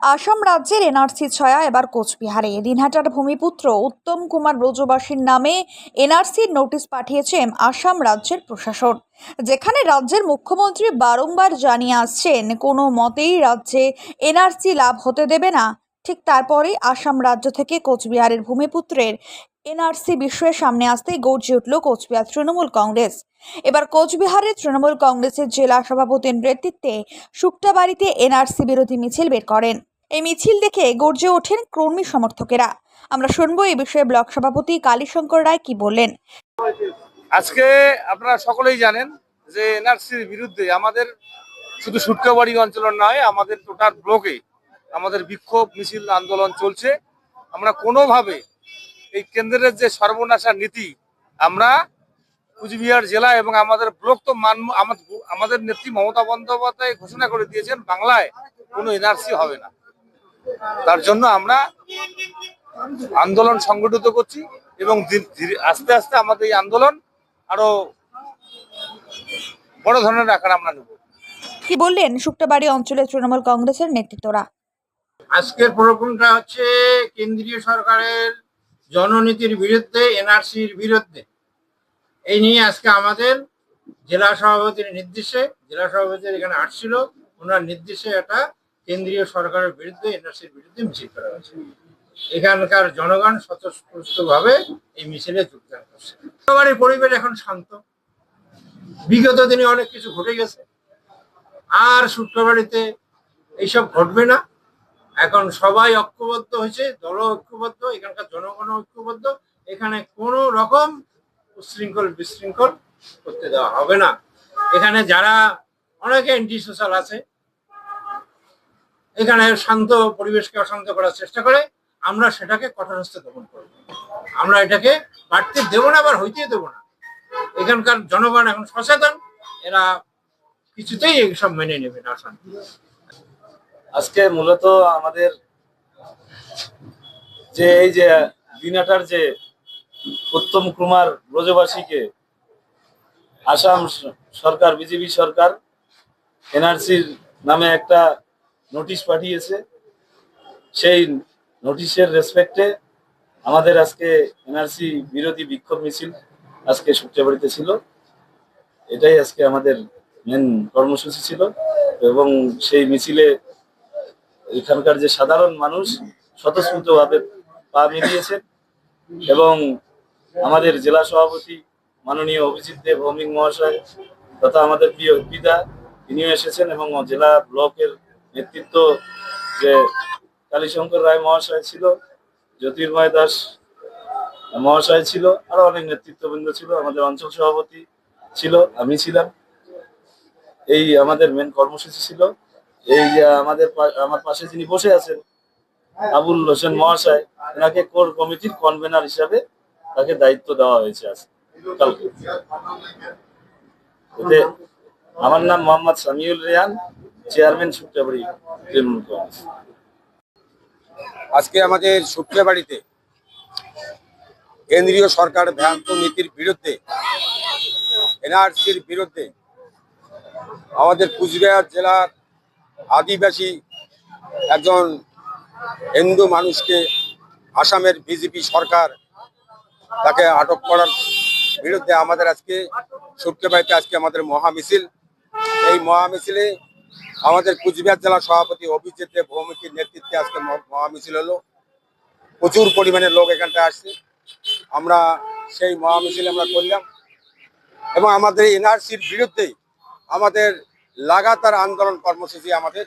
আসাম রাজ্যের NRC soya এবার কোচবিহারে। দিনহাটার ভূমিপুত্র উত্তম কুমার ব্রজবাসীর নামে এনআরসির নোটিশ পাঠিয়েছে আসাম রাজ্যের প্রশাসন। যেখানে রাজ্যের মুখ্যমন্ত্রী বারংবার জানিয়ে আসছেন, কোনো মতেই রাজ্যে এনআরসি লাভ হতে দেবে না। ঠিক তারপরেই আসাম রাজ্য থেকে কোচবিহারের ভূমিপুত্রের এনআরসি বিষয়ে সামনে আসতেই গর্জে উঠল কোচবিহার তৃণমূল কংগ্রেস। এবার কোচবিহারের তৃণমূল কংগ্রেসের জেলা সভাপতির নেতৃত্বে শুক্তাবাড়িতে এনআরসি বিরোধী মিছিল বের করেন। এই মিছিল দেখে গর্জে ওঠেন কর্মী সমর্থকেরা। আমরা শুনব এই বিষয়ে ব্লক সভাপতি কালীশঙ্কর রায় কি বললেন। আজকে আপনারা সকলেই জানেন যে এনআরসির বিরুদ্ধে আমাদের শুধু সুটকাবাড়ি অঞ্চলের নয়, আমাদের টোটাল ব্লকে আমাদের বিক্ষোভ মিছিল আন্দোলন চলছে। আমরা কোনোভাবে এই কেন্দ্রের যে সর্বনাশা নীতি, আমরা কুচবিহার জেলা এবং আমাদের ব্লক তো মান আমাদের নেত্রী মমতা বন্দ্যোপাধ্যায় ঘোষণা করে দিয়েছেন, বাংলায় কোনো এনআরসি হবে না। তার জন্য আমরা আন্দোলন সংগঠিত করছি এবং আস্তে আস্তে আমাদের এই আন্দোলন আরও বড় ধরনের আকার আমরা নেব। কি বললেন? শুক্তাবাড়ি অঞ্চলের তৃণমূল কংগ্রেসের নেতৃত্বরা? আজকের প্রোগ্রামটা হচ্ছে কেন্দ্রীয় সরকারের জননীতির বিরুদ্ধে এনআরসির বিরুদ্ধে। এই নিয়ে আজকে আমাদের জেলা সভাপতির নির্দেশে জেলা সভাপতির এখানে আসছিল ওনার নির্দেশে একটা কেন্দ্রীয় সরকারের বিরুদ্ধে, এনআরসির বিরুদ্ধে মিছিল করা হয়েছে। এখানকার জনগণ স্বতঃস্ফূর্তভাবে এই মিছিলে যোগদান করছে। সবারই পরিবেশ এখন শান্ত। বিগত দিনে অনেক কিছু ঘটে গেছে। আর শুক্রবাড়িতে এইসব ঘটবে না। এখন সবাই ঐক্যবদ্ধ হয়েছে দল ঐক্যবদ্ধ, এখানকার জনগণ ঐক্যবদ্ধ। এখানে কোনো রকম উশৃঙ্খল বিশৃঙ্খল করতে দেওয়া হবে না। এখানে যারা, অনেকে অ্যান্টি সোশ্যাল আছে এখানে শান্ত পরিবেশকে অশান্ত করার চেষ্টা করে, আমরা সেটাকে কঠোর হস্তে দমন করব। আমরা এটাকে বাড়তে দেবো না আবার হইতে দেবো না। এখানকার জনগণ এখন সচেতন, এরা কিছুতেই এইসব মেনে নেবে না অশান্তি আজকে মূলত আমাদের যে এই যে দিনাটার যে উত্তম কুমার ব্রজবাসীকে আসাম সরকার, বিজেপি সরকার, এনআরসির নামে একটা নোটিশ পাঠিয়েছে। সেই নোটিশের রেসপেক্টে আমাদের আজকে এনআরসি বিরোধী বিক্ষোভ মিছিল আজকে শুক্রবাড়িতে ছিল। এটাই আজকে আমাদের মেন কর্মসূচি ছিল এবং সেই মিছিলে এখানকার যে সাধারণ মানুষ স্বতঃস্ফূর্তভাবে পা মিলিয়েছেন এবং আমাদের জেলা সভাপতি মাননীয় অভিজিৎ দেব ভৌমিক মহাশয় তথা আমাদের প্রিয় পিতা তিনিও এসেছেন এবং জেলা ব্লকের নেতৃত্ব যে কালীশঙ্কর রায় মহাশয় ছিল, জ্যোতির্ময় দাস মহাশয় ছিল, আরও অনেক নেতৃত্ববৃন্দ ছিল, আমাদের অঞ্চল সভাপতি ছিল, আমি ছিলাম। এই আমাদের মেন কর্মসূচি ছিল। এই যে আমাদের আমার পাশে যিনি বসে আছেন, আবুল হোসেন মহাশয় এনাকে কোর কমিটির কনভেনার হিসাবে তাকে দায়িত্ব দেওয়া হয়েছে আজ, কালকে। আমার নাম মোহাম্মদ সামিউল রেয়ান চেয়ারম্যান সুপ্রিয়াবাড়ি তৃণমূল কংগ্রেস। আজকে আমাদের শুক্রবাড়িতে কেন্দ্রীয় সরকার ভ্রান্ত নীতির বিরুদ্ধে, এনআরসির বিরুদ্ধে আমাদের কুচবিহার জেলার আদিবাসী একজন হিন্দু মানুষকে আসামের বিজেপি সরকার তাকে আটক করার বিরুদ্ধে আমাদের আজকে শুক্রবাড়িতে আজকে আমাদের মহামিছিল। এই মহামিছিলে আমাদের কুচবিহার জেলা সভাপতি অভিজিৎ ভৌমিকের নেতৃত্বে আজকে মহা- মহামিছিল হলো। প্রচুর পরিমাণে লোক এখানটা আসছে। আমরা সেই মহামিছিল আমরা করলাম। এবং আমাদের এনআরসির বিরুদ্ধে আমাদের লাগাতার আন্দোলন কর্মসূচি আমাদের